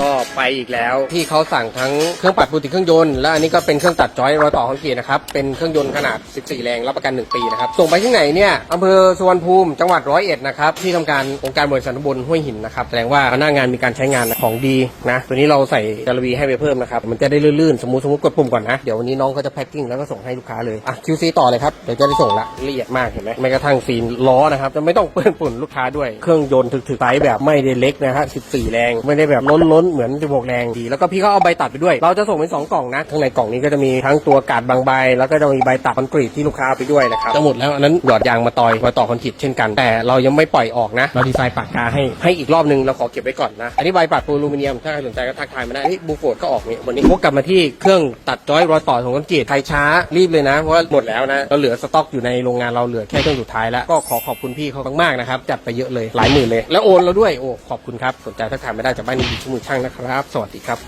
ก็ไปอีกแล้วที่เขาสั่งทั้งเครื่องปัดปูติเครื่องยนต์และอันนี้ก็เป็นเครื่องตัดจอยรอยต่อคอนกรีตนะครับเป็นเครื่องยนต์ขนาด 14 แรงรับประกัน 1 ปีนะครับส่งไปที่ไหนเนี่ยอำเภอสุวรรณภูมิจังหวัดร้อยเอ็ดนะครับที่ทำการองค์การบริษัทตำบลห้วยหินนะครับแสดงว่าหน้างานมีการใช้งานของดีนะตัวนี้เราใส่จารวีให้ไปเพิ่มนะครับมันจะได้ลื่นๆสมมุติสมมติกดปุ่มก่อนนะเดี๋ยววันนี้น้องก็จะแพ็คกิ้งแล้วก็ส่งให้ลูกค้าเลยอะ QC ต่อเลยครับเดี๋ยวจะได้ส่งละละเอียดมากเห็นไหมแม้กระทั่งซีนล้อนะครับจะไม่ต้องเปื้อนฝุ่นลูกค้าด้วยเครื่องยนต์ถึกๆไซส์แบบไม่ได้เล็กนะฮะ14 แรงไม่ได้แบบล้นๆเหมือน16แรงดีแล้วก็พี่เขาเอาใบตัดไปด้วย เราจะส่งเป็น2กล่องนะข้างในกล่องนี้ก็จะมีทั้งตัวกาดบางใบ แล้วก็จะมีใบตัดคอนกรีตที่ลูกค้าเอาไปด้วยนะครับจะหมดแล้วอันนั้นหยอดยางมาต่อยมาต่อคอนกรีตเช่นกัน แต่เรายังไม่ปล่อยออกนะเราดีไซน์ปากกาให้ให้อีกรอบนึงเราขอเก็บไว้ก่อนนะอันนี้ใบปัดปูนอลูมิเนียมถ้าใครสนใจก็ทักทายมาได้บูโฟดก็ออกนี่วันนี้พวกกลับมาที่เครื่องตัดจอยรอยต่อของคอนกรีตใครช้ารีบเลยนะเพราะว่าหมดแล้วนะเราเหลือสต็อกอยู่ในโรงงานเราเหลือแค่เครื่องสุดท้ายแล้วก็ขอขอบคุณพี่เขามากๆนะครับจัดไปเยอะเลยหลายหมื่นเลยแล้วโอนเราด้วยโอ้ขอบคุณครับสนใจทักทายไม่ได้จากบ้านนี้ดีชั่วโมงช่างนะครับ สวัสดีครับ